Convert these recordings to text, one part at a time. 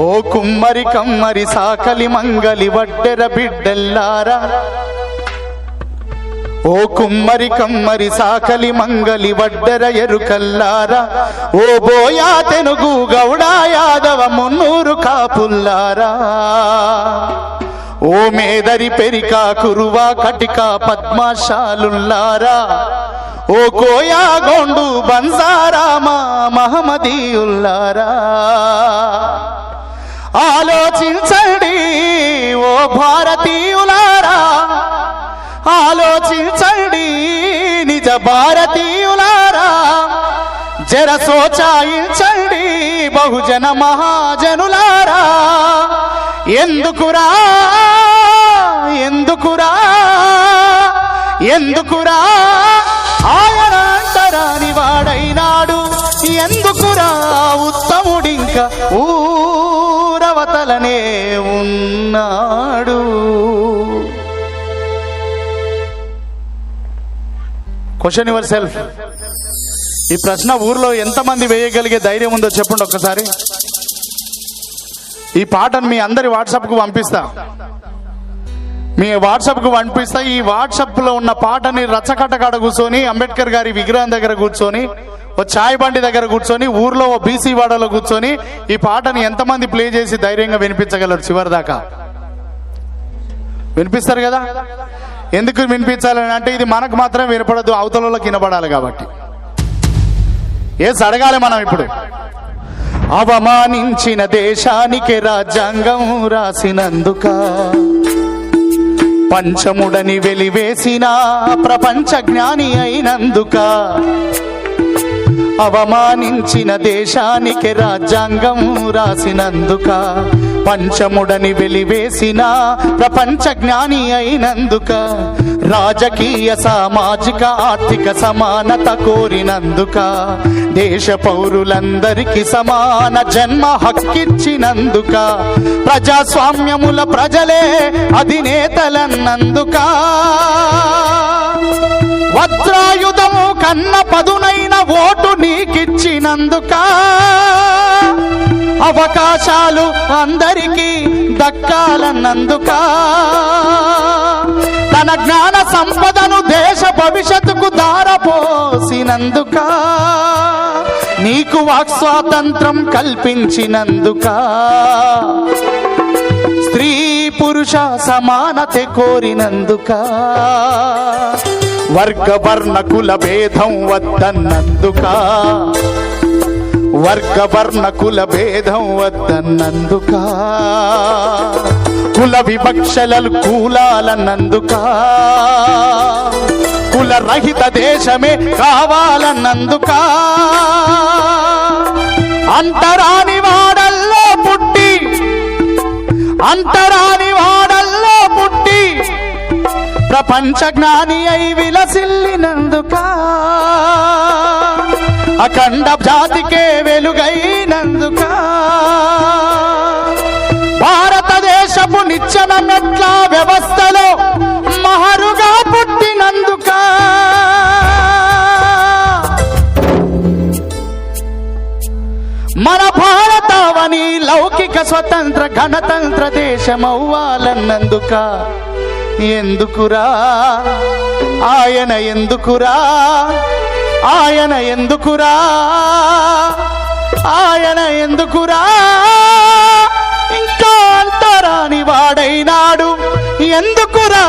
ఓ కుమ్మరి కమ్మరి సాకలి మంగలి వడ్డెర బిడ్డల్లారా. ఓ కుమ్మరి కమ్మరి సాకలి మంగలి వడ్డెర ఎరుకల్లారా. ఓ బోయా తెనుగు గౌడా యాదవ మున్నూరు కాపుల్లారా. ఓ మేదరి పెరిక కురువా కటిక పద్మాశాలుల్లారా. ఓ కోయా గోండు బంజారామా మహమ్మదీయుల్లారా. ఆలోచించండి ఓ భారతీయులారా. ఆలోచించండి నిజ భారతీయులారా. జర సోచాయించండి బహుజన మహాజనులారా. ఎందుకురా? ఎందుకురా? ఎందుకురా? ఉన్నాడు క్వశ్చన్ యువర్ సెల్ఫ్ ఈ ప్రశ్న ఊర్లో ఎంతమంది వేయగలిగే ధైర్యం ఉందో చెప్పండి ఒక్కసారి. ఈ పాటను మీ అందరి వాట్సాప్కు పంపిస్తా. మీ వాట్సాప్కు పంపిస్తా. ఈ వాట్సాప్లో ఉన్న పాటని రచ్చకట్ట కాడ కూర్చొని అంబేద్కర్ గారి విగ్రహం దగ్గర కూర్చొని ఓ చాయ్ బండి దగ్గర కూర్చొని ఊర్లో ఓ బీసీ వాడలో కూర్చొని ఈ పాటని ఎంతమంది ప్లే చేసి ధైర్యంగా వినిపించగలరు చివరి దాకా వినిపిస్తారు కదా? ఎందుకు వినిపించాలని? అంటే ఇది మనకు మాత్రం వినపడదు అవతలలోకి వినపడాలి కాబట్టి. ఏసి అడగాలి మనం ఇప్పుడు. అవమానించిన దేశానికి రాజ్యాంగం రాసినందుక పంచముడని వెలివేసిన ప్రపంచ జ్ఞాని అయినందుక అవమానించిన దేశానికి రాజ్యాంగం రాసినందుక పంచముడని వెలివేసిన ప్రపంచ జ్ఞాని అయినందుక రాజకీయ సామాజిక ఆర్థిక సమానత కోరినందుక దేశ పౌరులందరికీ సమాన జన్మ హక్కిచ్చినందుక ప్రజాస్వామ్యముల ప్రజలే అధినేతలన్నందుక. వజ్రాయుధము కన్న పదునైన ఓటు నీకిచ్చినందుక అవకాశాలు అందరికీ దక్కాలన్నందుక. తన జ్ఞాన సంపదను దేశ భవిష్యత్తుకు దారపోసినందుక. నీకు వాక్ స్వాతంత్రం కల్పించినందుక. స్త్రీ పురుష సమానత కోరినందుక. వర్గ వర్ణ కుల భేదం వద్దన్నందుక. వర్గ వర్ణ కుల భేదం వద్దన్నందుక. కుల వివక్షలలు కూలాలన్నందుక. కుల రహిత దేశమే కావాలన్నందుక. అంతరాని వాడల్లో పుట్టి అంతరాని వాడల్లో పుట్టి ప్రపంచ జ్ఞాని అయి విలసిల్లినందుక. అఖండ జాతికే వెలుగైనందుక. భారతదేశపు నిచ్చెన మెట్ల వ్యవస్థలో మహరుగా పుట్టినందుక. మన భారతావని లౌకిక స్వతంత్ర గణతంత్ర దేశమవ్వాలన్నందుక. ఎందుకురా? ఆయన ఎందుకురా? ఆయన ఎందుకురా? ఆయన ఎందుకురా? ఇంకా అంతరాని వాడైనాడు. ఎందుకురా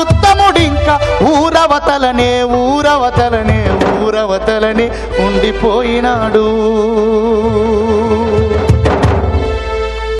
ఉత్తముడింకా ఊరవతలనే ఊరవతలనే ఊరవతలనే ఉండిపోయినాడు.